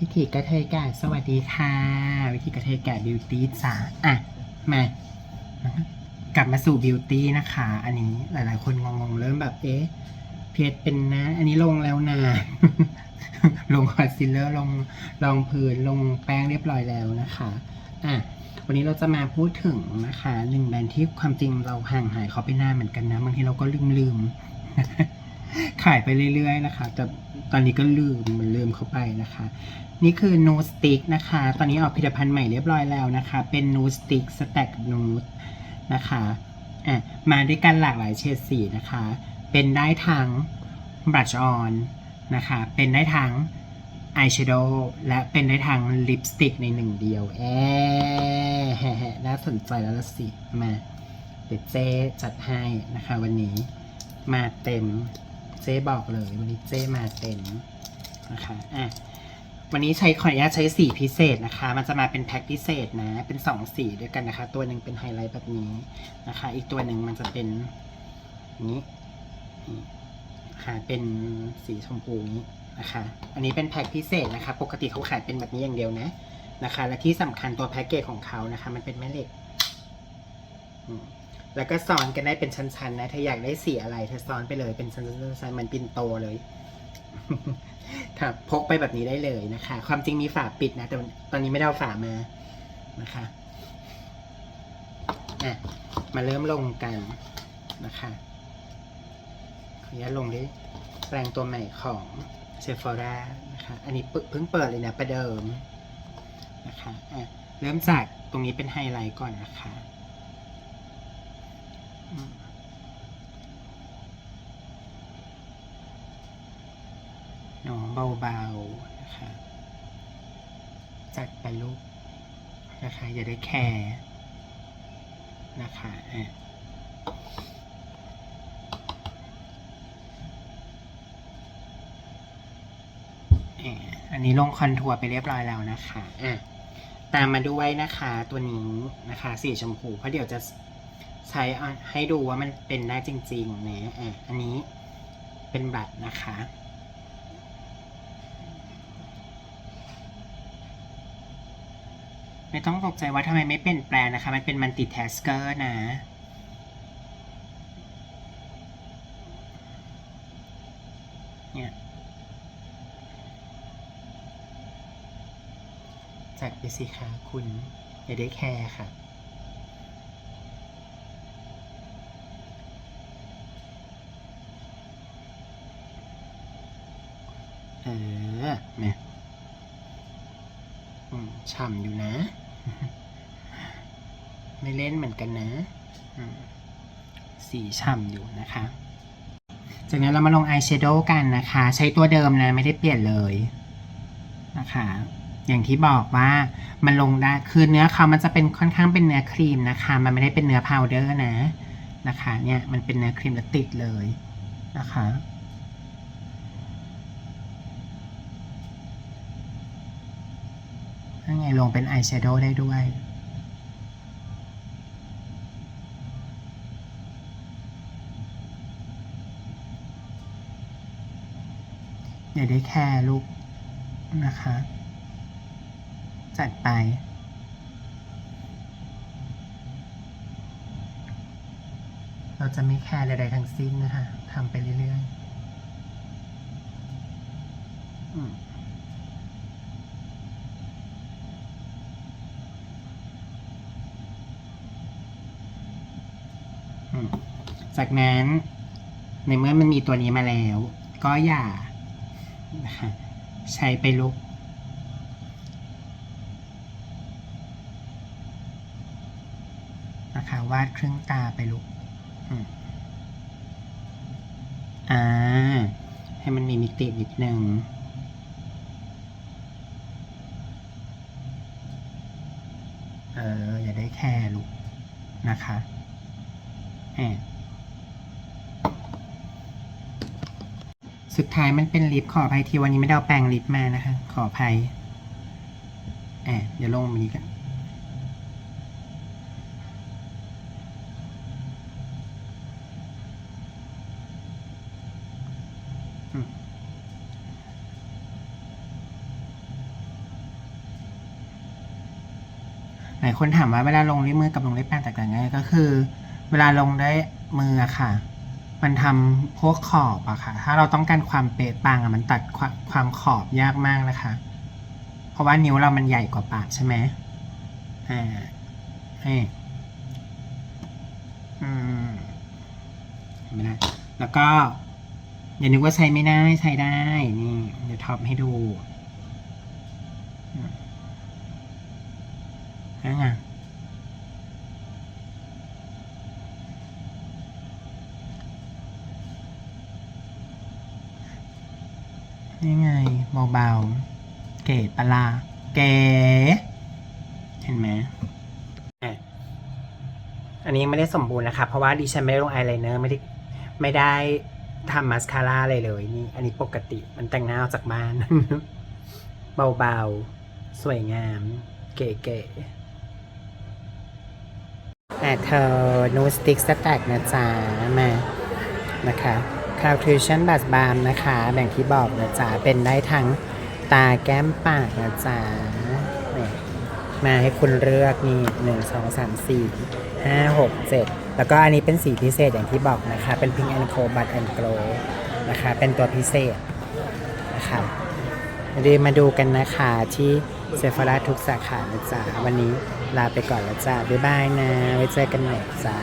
วิธีกระเทยแก่สวัสดีค่ะ วิธีกระเทยแก่บิวตี้จ้าอะ มากลับมาสู่บิวตี้นะคะ อันนี้หลาย ๆ คนงงๆ เริ่มแบบเอ๊ะเพจเป็นนะ อันนี้ลงแล้วนะลงคอนซีลเลอร์ลงรองพื้นลงแป้งเรียบร้อยแล้วนะคะอะวันนี้เราจะมาพูดถึงนะคะหนึ่งแบรนด์ที่ความจริงเราห่างหายเขาไปนานเหมือนกันนะบางทีเราก็ลืมลืม ขายไปเรื่อยๆนะคะ แต่ตอนนี้ก็ลืมมันลืมเข้าไปนะคะ นี่คือนูสติกนะคะ ตอนนี้ออกผลิตภัณฑ์ใหม่เรียบร้อยแล้วนะคะ เป็นนูสติกสแต็กนูดนะคะอะมาด้วยกันหลากหลายเฉดสีนะคะ เป็นได้ทั้งบลัชออนนะคะ เป็นได้ทั้งอายแชโดว์และเป็นได้ทั้งลิปสติกในหนึ่งเดียว แอะฮะน่าสนใจแล้วละสิ มาเดี๋ยวเจ๊จัดให้นะคะวันนี้มาเต็ม เจ๊บอกเลย วันนี้เจ๊มาเต็มนะคะอะวันนี้ใช้ขออนุญาตใช้สีพิเศษนะคะ มันจะมาเป็นแพ็คพิเศษนะ เป็นสองสีด้วยกันนะคะ ตัวหนึ่งเป็นไฮไลท์แบบนี้นะคะ อีกตัวหนึ่งมันจะเป็นนี้ค่ะเป็นสีชมพูนี้นะคะ อันนี้เป็นแพ็คพิเศษนะคะ ปกติเขาขายเป็นแบบนี้อย่างเดียวนะนะคะ และที่สำคัญตัวแพ็กเกจของเขานะคะ มันเป็นแม่เหล็ก แล้วก็ซ้อนกันได้เป็นชั้นๆนะถ้าอยากได้สีอะไรเธอซ้อนไปเลยเป็นชั้นๆมันปินโตเลยครับพกไปแบบนี้ได้เลยนะคะ ความจริงมีฝาปิดนะ แต่ตอนนี้ไม่ได้เอาฝามานะคะอะมาเริ่มลงกันนะคะขออนุญาตลงด้วยแปรงตัวใหม่ของเซฟ h ร r a นะคะ อันนี้เพิ่งเปิดเลยนะ ประเดิมนะคะอะเริ่มจากตรงนี้เป็นไฮไลท์ก่อนนะคะ อืมน้องเบาๆนะคะ จัดไปลูกนะคะ อย่าได้แคร์นะคะอะอะอันนี้ลงคอนทัวร์ไปเรียบร้อยแล้วนะคะอะตามมาด้วยนะคะตัวนี้นะคะสีชมพูเพราะเดี๋ยวจะ ใช้ให้ดูว่ามันเป็นได้จริงๆนะอะอันนี้เป็นบัตรนะคะ ไม่ต้องตกใจว่าทำไมไม่เปลี่ยนแปลนะคะ มันเป็นมัลติแทสเกอร์นะเนี่ยจัดไปสิคะคุณอย่าได้แคร์ค่ะ เออเนี่ยฉ่ำอยู่นะ ไม่เล่นเหมือนกันนะสีฉ่ำอยู่นะคะ จากนั้นเรามาลงอายแชโดว์กันนะคะ ใช้ตัวเดิมนะ ไม่ได้เปลี่ยนเลยนะคะ อย่างที่บอกว่ามันลงได้ คือเนื้อเขามันจะเป็นค่อนข้างเป็นเนื้อครีมนะคะ มันไม่ได้เป็นเนื้อพาวเดอร์นะนะคะ เนี่ยมันเป็นเนื้อครีมแล้วติดเลยนะคะ ถ้าไงลงเป็นอายแชโดว์ได้ด้วย อย่าได้แคร์ลูกนะคะ จัดไปเราจะไม่แคร์ใดๆทั้งสิ้นนะคะทำไปเรื่อยๆอืม อืม จากนั้นในเมื่อมันมีตัวนี้มาแล้ว ก็อย่า ใช้ไปลุก นะคะวาดครึ่งตาไปลุกอ่า ให้มันมีมิตินิดนึงเอออย่าได้แคร์ลูกนะคะแอบ สุดท้ายมันเป็นลิปขออภัยทีวันนี้ไม่ได้เอาแปรงลิปมานะคะ ขออภัยแอ่เดี๋ยวลงแบบนี้กันหลายคนถามว่าเวลาลงลิวมือกับลงด้วยแป้งแตกต่งกันก็คือ เวลาลงได้มือค่ะ มันทำพวกขอบอะค่ะ ถ้าเราต้องการความเป๊ะปังอะมันตัดความความขอบยากมากนะคะ เพราะว่านิ้วเรามันใหญ่กว่าปากใช่ไหมอ่าให้อืมเห็นไหมแล้วก็ อย่านึกว่าใช้ไม่ได้ใช้ได้ นี่เดี๋ยวท็อปให้ดูนั่นไง นี่ไงเบาๆเก๋ปลาเก๋เห็นไหมอันนี้ยังไม่ได้สมบูรณ์นะคะ เพราะว่าดิฉันไม่ได้ลงอายไลเนอร์ไม่ได้ไม่ได้ทำมาสคาร่าอะไรเลยนี่ อันนี้ปกติมันแต่งหน้าออกจากบ้าน เบาๆ สวยงาม เก๋ๆแต่เธอนูสติกสแต็กนะจ๊ะมานะคะ คาวทริชั่นบัสบามนะคะแบ่งที่บอกนะจ๊ะเป็นได้ทั้งตาแก้มปากนะจ๊ะนี่มาให้คุณเลือกนี่หนึ่งสองสามสี่ห้าหกเจ็ดแล้วก็อันนี้เป็นสีพิเศษอย่างที่บอกนะคะ เป็น Pink and Co But and Glow นะคะ เป็นตัวพิเศษนะคะเรียมาดูกันนะคะที่เซฟราทุกสาขานะจ๊ะวันนี้ลาไปก่อนแล้วจ้าบ๊ายบายนะ ไว้เจอกันใหม่จ้า